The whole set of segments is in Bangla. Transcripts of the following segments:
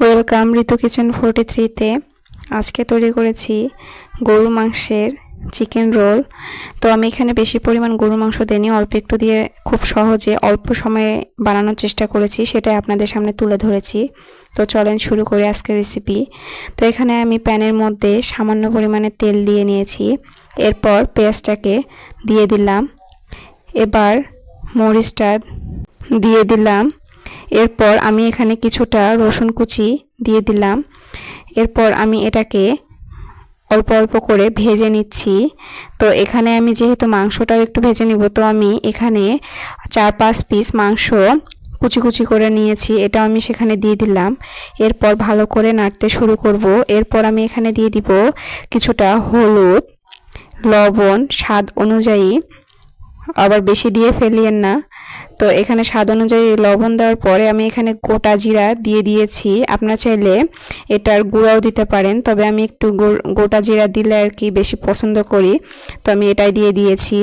ওয়েলকাম ঋতু কিচেন ফোরটি থ্রিতে। আজকে তৈরি করেছি গরু মাংসের চিকেন রোল। তো আমি এখানে বেশি পরিমাণ গরু মাংস দিইনি, অল্প একটু দিয়ে খুব সহজে অল্প সময়ে বানানোর চেষ্টা করেছি, সেটাই আপনাদের সামনে তুলে ধরেছি। তো চলেন শুরু করি আজকের রেসিপি তো এখানে আমি প্যানের মধ্যে সামান্য পরিমাণে তেল দিয়ে নিয়েছি। এরপর পেঁয়াজটাকে দিয়ে দিলাম। এবার মরিচটা দিয়ে দিলাম। এরপর আমি এখানে কিছুটা রসুন কুচি দিয়ে দিলাম। এরপর আমি এটাকে অল্প অল্প করে ভেজে নিচ্ছি। তো এখানে আমি যেহেতু মাংসটাও একটু ভেজে নিব, তো আমি এখানে চার পাঁচ পিস মাংস কুচি কুচি করে নিয়েছি এটা আমি সেখানে দিয়ে দিলাম। এরপর ভালো করে নাড়তে শুরু করব। এরপর আমি এখানে দিয়ে দিব কিছুটা হলুদ, লবণ, স্বাদ অনুযায়ী। আবার বেশি দিয়ে ফেলিয়েন না। তো এখানে স্বাদ অনুযায়ী লবণ দেওয়ার পরে আমি এখানে গোটা জিরা দিয়ে দিয়েছি। আপনার চাইলে এটার গুঁড়াও দিতে পারেন, তবে আমি একটু গোটা জিরা দিলে আর কি বেশি পছন্দ করি। তো আমি এটাই দিয়ে দিয়েছি।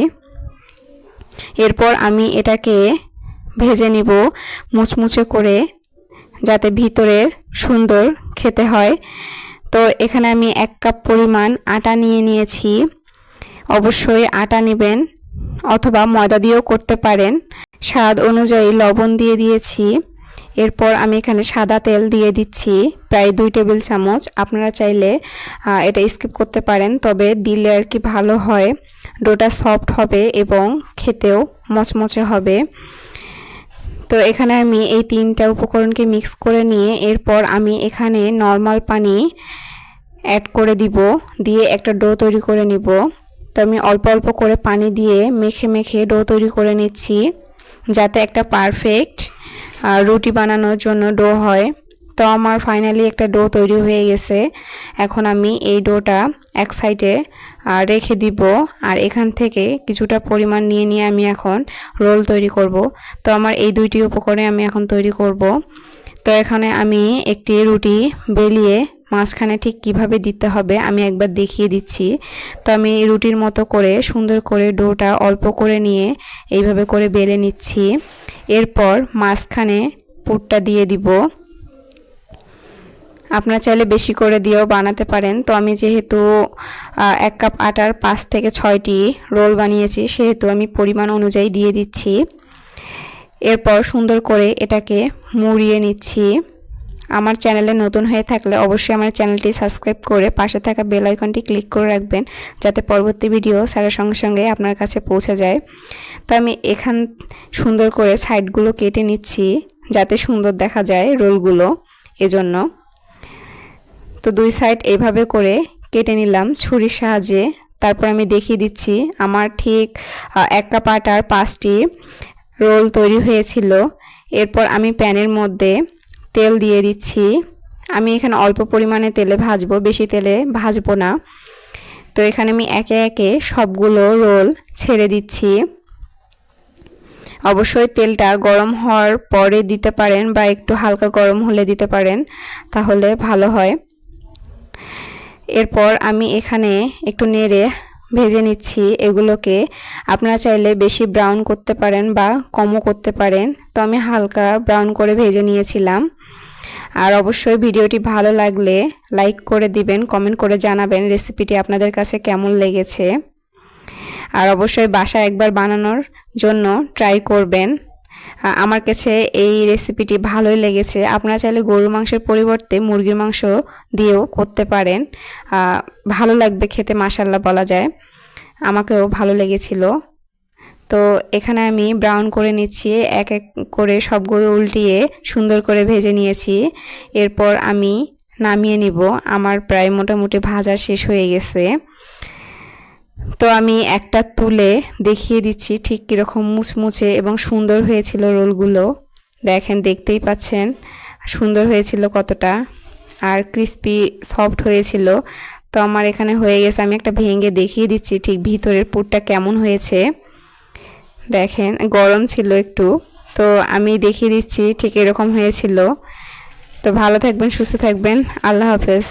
এরপর আমি এটাকে ভেজে নিব মুচমুচে করে, যাতে ভিতরের সুন্দর খেতে হয়। তো এখানে আমি এক কাপ পরিমাণ আটা নিয়ে নিয়েছি। অবশ্যই আটা নেবেন অথবা ময়দা দিয়েও করতে পারেন। স্বাদ অনুযায়ী লবণ দিয়ে দিয়েছি। এরপর আমি এখানে সাদা তেল দিয়ে দিচ্ছি, প্রায় দুই টেবিল চামচ। আপনারা চাইলে এটা স্কিপ করতে পারেন, তবে দিলে আর কি ভালো হয়। ডোটা সফট হবে এবং খেতেও মচমচে হবে। তো এখানে আমি এই তিনটা উপকরণকে মিক্স করে নিয়ে এরপর আমি এখানে নর্মাল পানি অ্যাড করে দিব, দিয়ে একটা ডো তৈরি করে নিব। তো আমি অল্প অল্প করে পানি দিয়ে মেখে মেখে ডো তৈরি করে নিচ্ছি। যাতে একটা পারফেক্ট রুটি বানানোর জন্য ডো হয়। তো আমার ফাইনালি একটা ডো তৈরি হয়ে গেছে। এখন আমি এই ডোটা এক সাইডে রেখে দিব। আর এখান থেকে কিছুটা পরিমাণ নিয়ে নিয়ে আমি এখন রোল তৈরি করব। তো আমার এই দুইটি উপকরণে আমি এখন তৈরি করব। তো এখানে আমি একটি রুটি বেলিয়ে মাঝখানে ঠিক কীভাবে দিতে হবে আমি একবার দেখিয়ে দিচ্ছি। তো আমি রুটির মতো করে, সুন্দর করে ডোটা অল্প করে নিয়ে এইভাবে করে বেলে নিচ্ছি। এরপর মাঝখানে পুরটা দিয়ে দিব। আপনারা চাইলে বেশি করে দিয়েও বানাতে পারেন। তো আমি যেহেতু এক কাপ আটার পাঁচ থেকে ছয়টি রোল বানিয়েছি, সেহেতু আমি পরিমাণ অনুযায়ী দিয়ে দিচ্ছি। এরপর সুন্দর করে এটাকে মুড়িয়ে নিচ্ছি। আমার চ্যানেলে নতুন হয়ে থাকলে অবশ্যই আমার চ্যানেলটি সাবস্ক্রাইব করে পাশে থাকা বেল আইকনটি ক্লিক করে রাখবেন, যাতে পরবর্তী ভিডিও সারার সঙ্গে সঙ্গে আপনার কাছে পৌঁছে যায়। তো আমি এখান সুন্দর করে সাইডগুলো কেটে নিচ্ছি, যাতে সুন্দর দেখা যায় রোলগুলো। এজন্য তো দুই সাইড এইভাবে করে কেটে নিলাম ছুরির সাহায্যে। তারপর আমি দেখিয়ে দিচ্ছি, আমার ঠিক এক কাপ আটার পাঁচটি রোল তৈরি হয়েছিল। এরপর আমি প্যানের মধ্যে তেল দিয়ে দিচ্ছি। আমি এখানে অল্প পরিমাণে তেলে ভাজবো, বেশি তেলে ভাজবো না। তো এখানে আমি একে একে সবগুলো রোল ছেড়ে দিচ্ছি। অবশ্যই তেলটা গরম হওয়ার পরে দিতে পারেন বা একটু হালকা গরম হলে দিতে পারেন, তাহলে ভালো হয়। এরপর আমি এখানে একটু নেড়ে ভেজে নিচ্ছি এগুলোকে। আপনারা চাইলে বেশি ব্রাউন করতে পারেন বা কমও করতে পারেন। তো আমি হালকা ব্রাউন করে ভেজে নিয়েছিলাম। আর অবশ্যই ভিডিওটি ভালো লাগলে লাইক করে দিবেন কমেন্ট করে জানাবেন রেসিপিটি আপনাদের কাছে কেমন লেগেছে। আর অবশ্যই বাসা একবার বানানোর জন্য ট্রাই করবেন। আমার কাছে এই রেসিপিটি ভালোই লেগেছে। আপনারা চাইলে গরুর মাংসের পরিবর্তে মুরগির মাংস দিয়েও করতে পারেন। ভালো লাগবে খেতে মাসাল্লা বলা যায়। আমাকেও ভালো লেগেছিল। তো এখানে আমি ব্রাউন করে নিচ্ছি, এক এক করে সবগুলো উল্টিয়ে সুন্দর করে ভেজে নিয়েছি। এরপর আমি নামিয়ে নিব, আমার প্রায় মোটামুটি ভাজা শেষ হয়ে গেছে। তো আমি একটা তুলে দেখিয়ে দিচ্ছি ঠিক কীরকম মুচমুচে এবং সুন্দর হয়েছিল রোলগুলো। দেখেন, দেখতেই পাচ্ছেন, সুন্দর হয়েছিল কতটা আর ক্রিস্পি সফট হয়েছিল। তো আমার এখানে হয়ে গেছে, আমি একটা ভেঙে দেখিয়ে দিচ্ছি ঠিক ভিতরের পুরটা কেমন হয়েছে। দেখেন, গরম ছিল একটু। তো আমি দেখিয়ে দিচ্ছি ঠিক এরকম হয়েছিল। তো ভালো থাকবেন, সুস্থ থাকবেন। আল্লাহ হাফেজ।